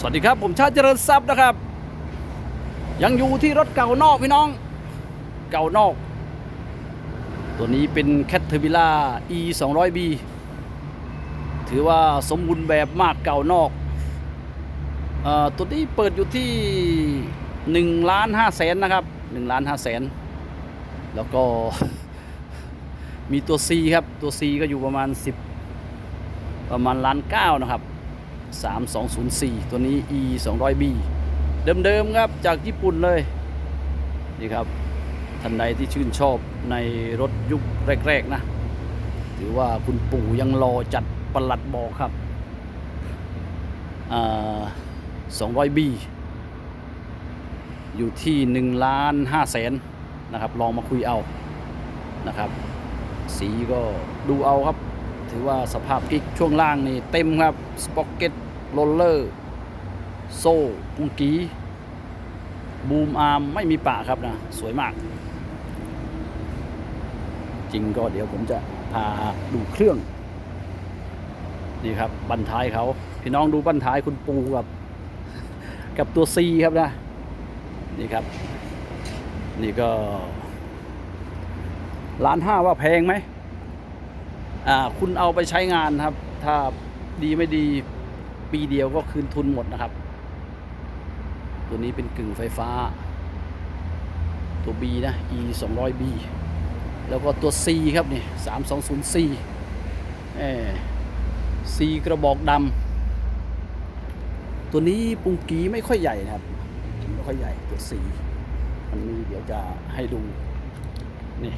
สวัสดีครับ ผมชาติเจริญทรัพย์นะครับ ยังอยู่ที่รถเก่านอกพี่น้อง เก่านอก ตัวนี้เป็น c a t e r p i l l a r E 2 0 0 B ถือว่าสมบูรณ์แบบมากเก่านอกอตัวนี้เปิดอยู่ที่1ล้าน5แสนนะครับ1ล้าน5แสนแล้วก็มีตัว C ครับ ตัว C ก็อยู่ประมาณ 10 ประมาณล้านเก้านะครับ 3204 ตัวนี้ E 200B เดิมๆครับจากญี่ปุ่นเลย นี่ครับท่านใดที่ชื่นชอบในรถยุคแรก ๆ นะ ถือว่าคุณปู่ยังรอจัดประหลัดบอกครับอ่า 200B อยู่ที่1ล้าน5แสนนะครับ ลองมาคุยเอานะครับ สีก็ดูเอาครับ ถือว่าสภาพกิ๊กช่วงล่างนี่เต็มครับสป็อกเก็ตโรลเลอร์โซ่ปุงกีบูมอาร์มไม่มีปะครับนะ สวยมาก จริงก็เดี๋ยวผมจะพาดูเครื่อง นี่ครับบันท้ายเขา พี่น้องดูบันท้ายคุณปูกับ กับตัว C ครับนะ นี่ครับ นี่ก็ล้านห้าว่าแพงไหม คุณเอาไปใช้งานครับ ถ้าดีไม่ดีปีเดียวก็คืนทุนหมดนะครับ ตัวนี้เป็นกึ่งไฟฟ้า ตัว B นะ E 2 0 0 B แล้วก็ตัว C ครับนี่320 C เอ C กระบอกดำตัวนี้ปุงกีไม่ค่อยใหญ่นะครับ ไม่ค่อยใหญ่ตัว C มันมีเดี๋ยวจะให้ดู นี่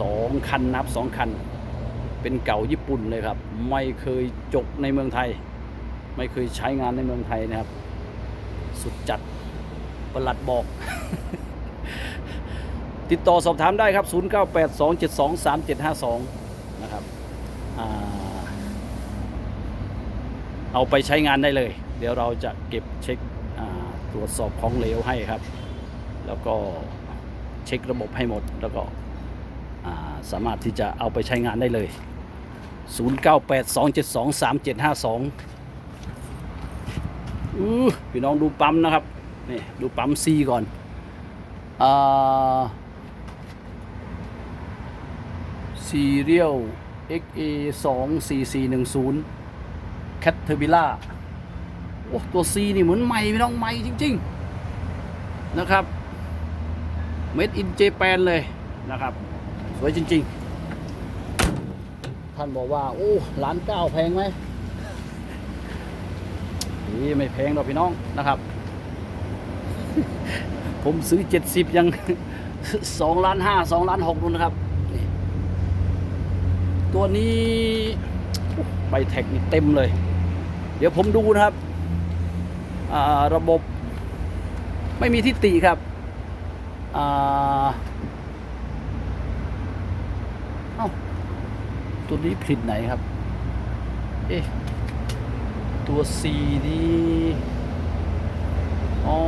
สองคันนับสองคัน เป็นเก่าญี่ปุ่นเลยครับ ไม่เคยจกในเมืองไทย ไม่เคยใช้งานในเมืองไทยนะครับ สุดจัดประหลัดบอก ติดต่อสอบถามได้ครับ 0982723752 นะครับอเอาไปใช้งานได้เลย เดี๋ยวเราจะเก็บเช็คตรวจสอบของเหลวให้ครับ แล้วก็เช็คระบบให้หมดแล้วก็ สามารถที่จะเอาไปใช้งานได้เลย 0982723752อือพี่น้องดูปั๊มนะครับนี่ดูปั๊ม C ก่อนอ่า Serial XA 2 4 4 1 0 Caterpillar โอ้ตัว C นี่เหมือนใหม่พี่น้องใหม่จริง ๆ นะครับ Made in Japan เลยนะครับ สวยจริง ๆ ท่านบอกว่า โอ้ล้านเก้าแพงไหมนี่ไม่แพงหรอกพี่น้องนะครับ ผมซื้อ70ยัง2ล้านห้า2ล้าน6นู่นนะครับ ตัวนี้ใบแท็กนี่เต็มเลย เดี๋ยวผมดูนะครับ ระบบไม่มีทิฏฐิครับ อ่า เอ้า ตัวนี้ผลิตไหนครับ เอ๊ะ ตัว C นี่อ๋อ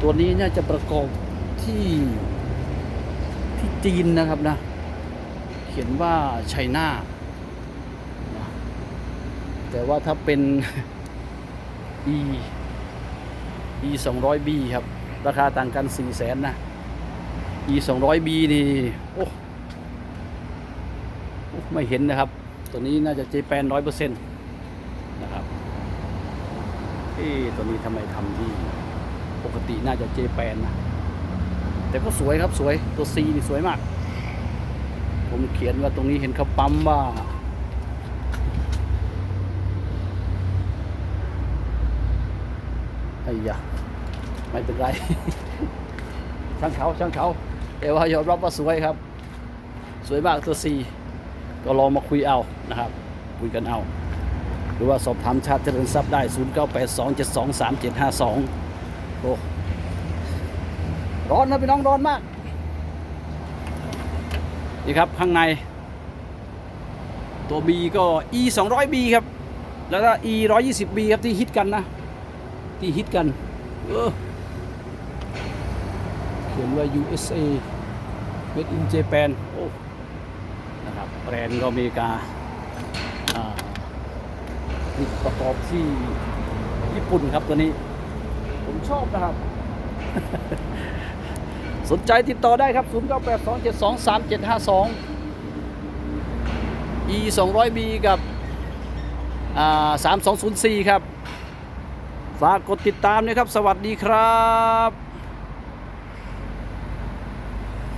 ตัวนี้น่าจะประกอบที่ที่จีนนะครับนะ เขียนว่าไชน่าแต่ว่าถ้าเป็น E E 200 B ครับ ราคาต่างกัน4 0 0แสนนะ E 2 0 0 B นี่ โอ้ ไม่เห็นนะครับ ตัวนี้น่าจะเจแปนร้อยเปอร์เซ็นต์นะครับเอ๊ตัวนี้ทำไมทำที่ปกติน่าจะเจแปนนะแต่ก็สวยครับสวยตัว C นี่สวยมาก ผมเขียนว่าตรงนี้เห็นเขาปั๊มว่าไอ้ยะไม่เป็นไร ช่างเขาช่างเขา แต่ว่ายอมรับว่าสวยครับ สวยมากตัวซี ก็ลองมาคุยเอานะครับ คุยกันเอา หรือว่าสอบถามชาติเจริญทรัพย์ได้ 0 9 8 2 7 2 3 7 5 2 โอ้ร้อนนะพี่น้องร้อนมาก นี่ครับข้างใน ตัว B ก็ E 2 0 0 B ครับ แล้วก็ E 1 2 0 B ครับที่ฮิตกันนะ ที่ฮิตกัน เออเขียนว่า USA Made in Japan โอ้ นะครับแบรนด์ก็อเมริกาอ่าผลิตประกอบที่ญี่ปุ่นครับตัวนี้ ผมชอบนะครับ สนใจติดต่อได้ครับ 0 9 8 2 7 2 3 7 5 2 e 2 0 0 b กับอ่า3204 ครับ ฝากกดติดตามนะครับ สวัสดีครับ